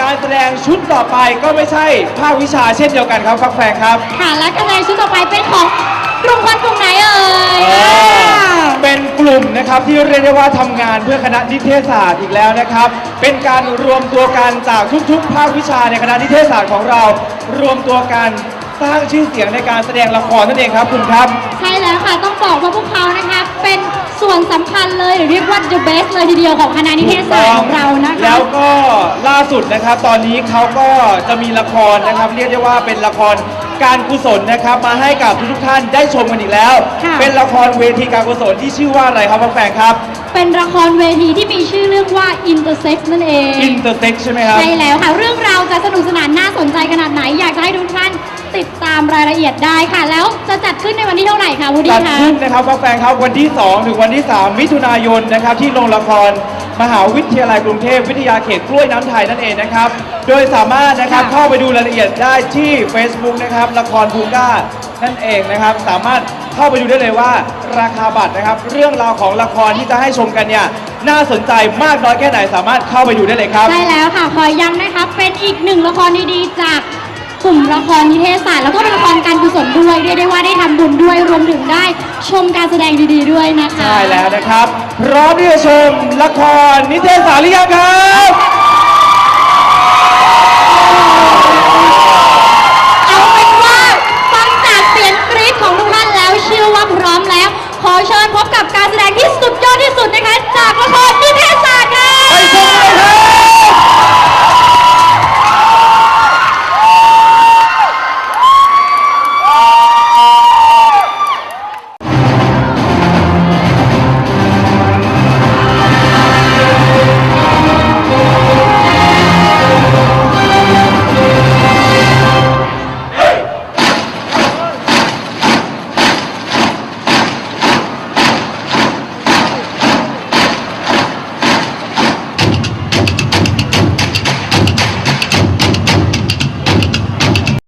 การแสดงชุดต่อไปก็ไม่ใช่ภาควิชาเช่นเดียวกันครับฟักแฟงครับ ค่ะและคะแนนชุดต่อไปเป็นของกลุ่มคนกลุ่มไหนเอ่ยเอออ่าเป็นกลุ่มนะครับที่เรียกได้ว่าทำงานเพื่อคณะนิเทศศาสตร์อีกแล้วนะครับ เป็นการรวมตัวกันจากทุกๆ ภาควิชาในคณะนิเทศศาสตร์ของเรา รวมตัวกันสร้างชื่อเสียงในการแสดงละครนั่นเองครับคุณครับ ใช่แล้วค่ะ ต้องบอกว่าพวกเขานะคะเป็นส่วนสำคัญเลยหรือเรียกว่า the best เลยทีเดียวของคณะนิเทศศาสตร์ของเรานะคะ แล้วก็ล่าสุดนะครับ ตอนนี้เขาก็จะมีละครนะครับ เรียกได้ว่าเป็นละครการกุศลนะครับ มาให้กับทุกๆท่านได้ชมกันอีกแล้ว ค่ะ เป็นละครเวทีการกุศลที่ชื่อว่าอะไรครับพ่อแฟงครับ เป็นละครเวทีที่มีชื่อเรื่องว่า intersex นั่นเอง Intersex ใช่ไหมครับ ใช่แล้วค่ะ เรื่องราวจะสนุกสนานน่าสนใจขนาดไหน อยากจะให้ทุกท่านติดตามรายละเอียดได้ค่ะ แล้วจะจัดขึ้นในวันที่เท่าไหร่คะวูดจัดี้ดคะ ขึ้นนะครับพ่อแฟงครับวันที่ 2 ถึงวันที่ 3 มิถุนายนนะครับ ที่โรงละคร มหาวิทยาลัยกรุงเทพวิทยาเขตกล้วยน้ำไทยนั่นเองนะครับ โดยสามารถนะครับค่ะ เข้าไปดูรายละเอียดได้ที่ Facebook นะครับละครภูก้านั่นเองนะครับ สามารถเข้าไปดูได้เลยว่า ราคาบัตรนะครับ เรื่องราวของละครที่จะให้ชมกันเนี่ยน่าสนใจมากน้อยแค่ไหนสามารถเข้าไปดูได้เลยครับ ใช่แล้วค่ะ ขอย้ำนะคะ เป็นอีกหนึ่งละครดีๆจาก กลุ่มละครนิเทศศาสตร์แล้วก็เป็นละครการกุศลด้วยเรียกได้ว่าได้ทำบุญด้วยรวมถึงได้ชมการแสดงดีๆด้วยนะคะ ใช่แล้วนะครับ พร้อมที่จะชมละครนิเทศศาสตร์หรือยังครับเอาเป็นว่าฟังจากเสียงกรี๊ดของทุกท่านแล้วเชื่อว่าพร้อมแล้ว ขอเชิญพบกับการแสดงที่